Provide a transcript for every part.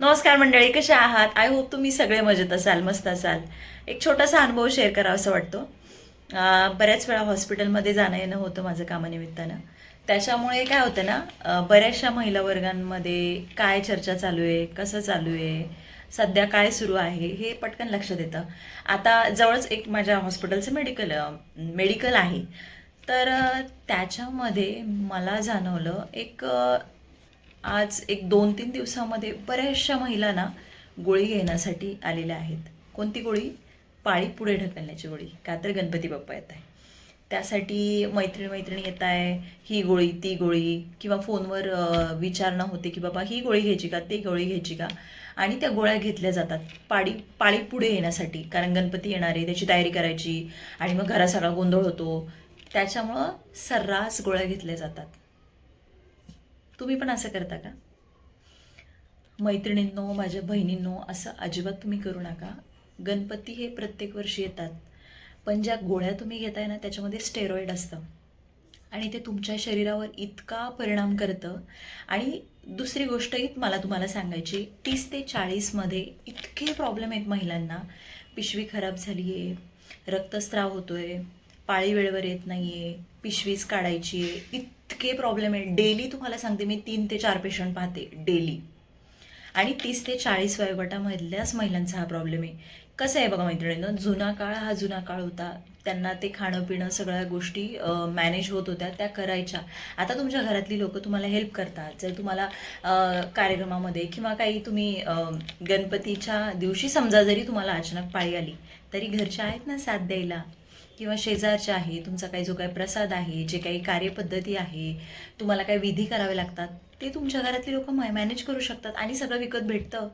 नमस्कार मंडळी कशा आहात? आय होप तुम्ही सगळे मजेत असाल मस्त असाल. एक छोटासा अनुभव शेअर करावा असं वाटतो. बऱ्याच वेळा हॉस्पिटलमध्ये जाणं येणं होतं माझं कामानिमित्तानं. त्याच्यामुळे काय होतं ना बऱ्याचशा महिला वर्गांमध्ये काय चर्चा चालू आहे कसं चालू आहे सध्या काय सुरू आहे हे पटकन लक्षात येतं. आता जवळच एक माझ्या हॉस्पिटलचं मेडिकल मेडिकल आहे. तर त्याच्यामध्ये मला जाणवलं एक आज एक दोन तीन दिवसामध्ये बऱ्याचशा महिलांना गोळी घेण्यासाठी आलेल्या आहेत. कोणती गोळी? पाळी पुढे ढकलण्याची गोळी. का तर गणपती बाप्पा येत आहे. त्यासाठी मैत्रीण मैत्रिणी येत आहे. ही गोळी ती गोळी. किंवा फोनवर विचारणं होते की बाबा ही गोळी घ्यायची का ती गोळी घ्यायची का? आणि त्या गोळ्या घेतल्या जातात पाळी पाळी पुढे येण्यासाठी. कारण गणपती येणार आहे त्याची तयारी करायची. आणि मग घरा सगळा गोंधळ होतो. त्याच्यामुळं सर्रास गोळ्या घेतल्या जातात. तुम्ही पण असं करता का? मैत्रिणींनो माझ्या बहिणींनो असं अजिबात तुम्ही करू नका. गणपती हे प्रत्येक वर्षी येतात. पण ज्या गोळ्या तुम्ही घेताय ना त्याच्यामध्ये स्टेरॉईड असतं. आणि ते तुमच्या शरीरावर इतका परिणाम करतं. आणि दुसरी गोष्टही मला तुम्हाला सांगायची तीस ते चाळीसमध्ये इतके प्रॉब्लेम आहेत महिलांना. पिशवी खराब झाली आहे रक्तस्राव आहे पाळी वेळेवर येत नाही आहे पिशवीच काढायची आहे इतके प्रॉब्लेम आहे डेली तुम्हाला सांगते मी तीन ते चार पेशंट पाहते डेली आणि तीस ते चाळीस वयोगटामधल्याच महिलांचा हा प्रॉब्लेम आहे. कसं आहे बघा मैत्रिणीनं जुना काळ हा जुना काळ होता. त्यांना ते खाणं पिणं सगळ्या गोष्टी मॅनेज होत होत्या त्या करायच्या. आता तुमच्या घरातली लोक तुम्हाला हेल्प करतात. जर तुम्हाला कार्यक्रमामध्ये किंवा काही तुम्ही गणपतीच्या दिवशी समजा जरी तुम्हाला अचानक पाळी आली तरी घरच्या आहेत ना साथ द्यायला? किंवा शेजारच्या आहे तुमचा काही जो काही प्रसाद आहे जे काही कार्यपद्धती आहे तुम्हाला काही विधी करावे लागतात ते तुमच्या घरातली लोक मॅनेज करू शकतात आणि सगळं विकत भेटतं.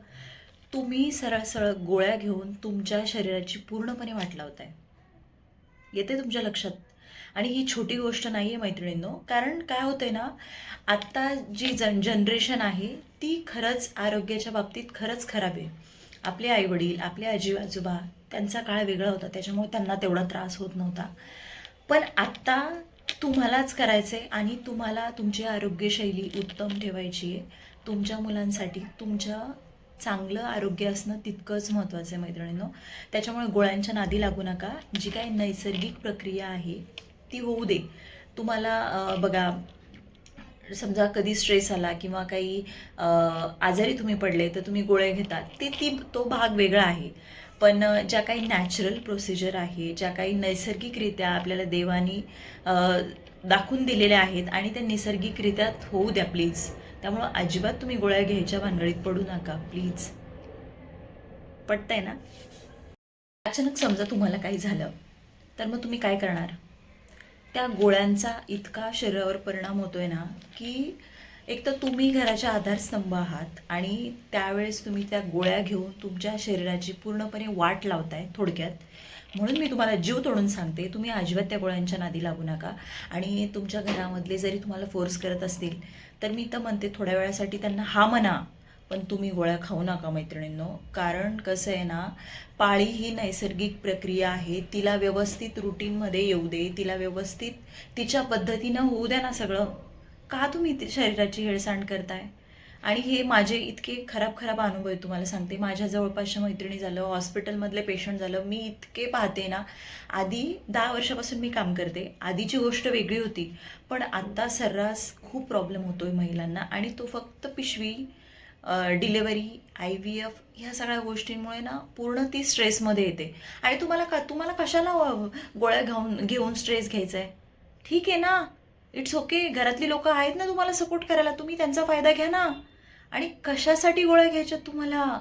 तुम्ही सरळ सरळ गोळ्या घेऊन तुमच्या शरीराची पूर्णपणे वाट लावताय. येते तुमच्या लक्षात. आणि ही छोटी गोष्ट नाही आहे मैत्रिणींनो कारण काय होतंय ना आत्ता जी जन जनरेशन आहे ती खरंच आरोग्याच्या बाबतीत खरंच खराब आहे. आपले आईवडील आपले आजी आजोबा त्यांचा काळ वेगळा होता. त्याच्यामुळे त्यांना तेवढा त्रास होत नव्हता. पण आत्ता तुम्हालाच करायचं आहे आणि तुम्हाला तुमची आरोग्यशैली उत्तम ठेवायची आहे. तुमच्या मुलांसाठी तुमच्या चांगलं आरोग्य असणं तितकंच महत्त्वाचं आहे मैत्रिणींनो. त्याच्यामुळे गोळ्यांच्या नादी लागू नका. जी काही नैसर्गिक प्रक्रिया आहे ती होऊ दे. तुम्हाला बघा समजा कधी स्ट्रेस आला किंवा काही आजारी तुम्ही पडले तर तुम्ही गोळ्या घेतात. ते ती तो भाग वेगळा आहे. पण ज्या काही नॅचरल प्रोसिजर आहे ज्या काही नैसर्गिकरित्या आपल्याला देवानी दाखवून दिलेल्या आहेत आणि त्या नैसर्गिकरित्या होऊ द्या प्लीज त्यामुळं अजिबात तुम्ही गोळ्या घ्यायच्या भानगडीत पडू नका प्लीज पटतंय ना? अचानक समजा तुम्हाला काही झालं तर मग तुम्ही काय करणार? त्या गोळ्यांचा इतका शरीरावर परिणाम होतोय ना की एक तर तुम्ही घराच्या आधारस्तंभ आहात आणि त्यावेळेस तुम्ही त्या गोळ्या घेऊन तुमच्या शरीराची पूर्णपणे वाट लावताय थोडक्यात. म्हणून मी तुम्हाला जीव तोडून सांगते तुम्ही अजिबात त्या गोळ्यांच्या नादी लागू नका. आणि तुमच्या घरामधले जरी तुम्हाला फोर्स करत असतील तर मी तर म्हणते थोड्या वेळासाठी त्यांना हा म्हणा पण तुम्ही गोळ्या खाऊ नका मैत्रिणींनो. कारण कसं आहे ना पाळी ही नैसर्गिक प्रक्रिया आहे तिला व्यवस्थित रुटीनमध्ये येऊ दे तिला व्यवस्थित तिच्या पद्धतीनं होऊ द्या ना सगळं. का तुम्ही शरीराची हेळसांड करताय? आणि हे माझे इतके खराब खराब अनुभव आहेत तुम्हाला सांगते. माझ्या जवळपासच्या मैत्रिणी झालं हॉस्पिटलमधले पेशंट झालं मी इतके पाहते ना आधी दहा वर्षापासून मी काम करते. आधीची गोष्ट वेगळी होती. पण आत्ता सर्रास खूप प्रॉब्लेम होतो आहे महिलांना आणि तो फक्त पिशवी डिलेवरी आय व्ही एफ ह्या सगळ्या गोष्टींमुळे ना पूर्ण ती स्ट्रेसमध्ये येते. आणि तुम्हाला का तुम्हाला कशाला गोळ्या घाऊन घेऊन स्ट्रेस घ्यायचा आहे ठीक आहे ना? इट्स ओके घरातली लोक आहेत ना तुम्हाला सपोर्ट करायला तुम्ही त्यांचा फायदा घ्या ना. आणि कशासाठी गोळ्या घ्यायच्या तुम्हाला?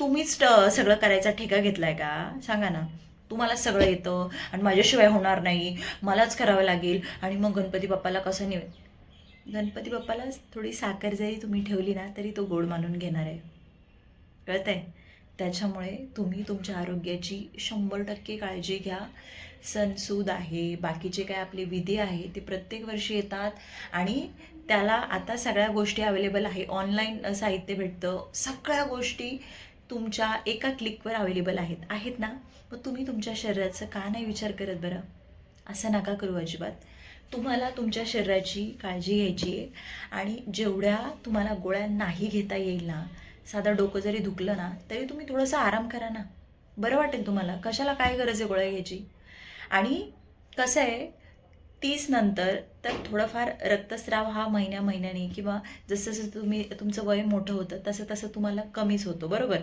तुम्हीच ट- सगळं करायचा ठेका घेतलाय का? सांगा ना. तुम्हाला सगळं येतं आणि माझ्याशिवाय होणार नाही. मलाच करावं लागेल. आणि मग गणपती बाप्पाला कसं निवे गणपती बाप्पाला थोडी साखर जरी तुम्ही ठेवली ना तरी तो गोड मानून घेणार आहे. कळत आहे त्याच्यामुळे तुम्ही तुमच्या आरोग्याची शंभर टक्के काळजी घ्या. सणसूद आहे बाकीचे काय आपले विधी आहे ते प्रत्येक वर्षी येतात. आणि त्याला आता सगळ्या गोष्टी अवेलेबल आहे. ऑनलाईन साहित्य भेटतं. सगळ्या गोष्टी तुमच्या एका क्लिकवर अवेलेबल आहेत. आहेत ना? मग तुम्ही तुमच्या शरीराचं का नाही विचार करत बरं? असं नका करू अजिबात. तुम्हाला तुमच्या शरीराची काळजी घ्यायची आहे. आणि जेवढ्या तुम्हाला गोळ्या नाही घेता येईल ना साधं डोकं जरी दुखलं ना तरी तुम्ही थोडंसं आराम करा ना. बरं वाटेल तुम्हाला. कशाला काय गरज आहे गोळ्या घ्यायची? आणि कसं आहे तीस नंतर तर थोडंफार रक्तस्राव हा महिन्या महिन्याने किंवा जसं जसं तुम्ही तुमचं वय मोठं होतं तसं तसं तुम्हाला कमीच होतो बरोबर?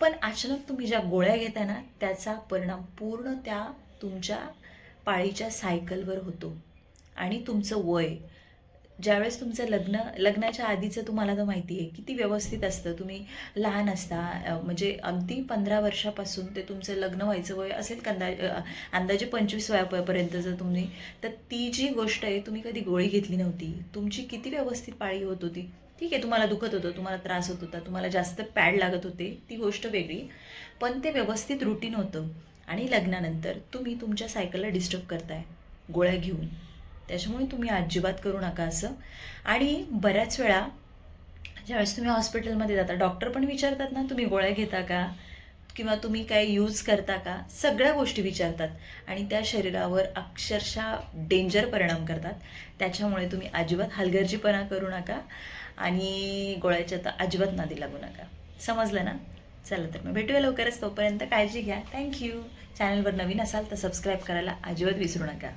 पण अचानक तुम्ही ज्या गोळ्या घेताय ना त्याचा परिणाम पूर्ण त्या तुमच्या पाळीच्या सायकलवर होतो. आणि तुमचं वय ज्यावेळेस तुमचं लग्न लग्नाच्या आधीचं तुम्हाला तर माहिती आहे किती व्यवस्थित असतं. तुम्ही लहान असता म्हणजे अगदी पंधरा वर्षापासून ते तुमचं लग्न व्हायचं वय असेल कंदा अंदाजे पंचवीस वयापर्यंत जर तुम्ही तर ती जी गोष्ट आहे तुम्ही कधी गोळी घेतली नव्हती. तुमची किती व्यवस्थित पाळी होत होती. ठीक आहे तुम्हाला दुखत होतं तुम्हाला त्रास होत होता तुम्हाला जास्त पॅड लागत होते ती गोष्ट वेगळी. पण ते व्यवस्थित रुटीन होतं. आणि लग्नानंतर तुम्ही तुमच्या सायकलला डिस्टर्ब करताय. गोळ्या घेऊन. त्याच्यामुळे तुम्ही अजिबात करू नका असं. आणि बऱ्याच वेळा ज्यावेळेस तुम्ही हॉस्पिटलमध्ये जाता डॉक्टर पण विचारतात ना तुम्ही गोळ्या घेता का? किंवा तुम्ही काय यूज करता का? सगळ्या गोष्टी विचारतात. आणि त्या शरीरावर अक्षरशः डेंजर परिणाम करतात. त्याच्यामुळे तुम्ही अजिबात हलगर्जीपणा करू नका आणि गोळ्याच्या तर अजिबात नादी लागू नका. समजलं ना? चला तर मग भेटूया लवकरच. तोपर्यंत काळजी घ्या. थँक्यू चॅनलवर नवीन असाल तर सबस्क्राईब करायला अजिबात विसरू नका.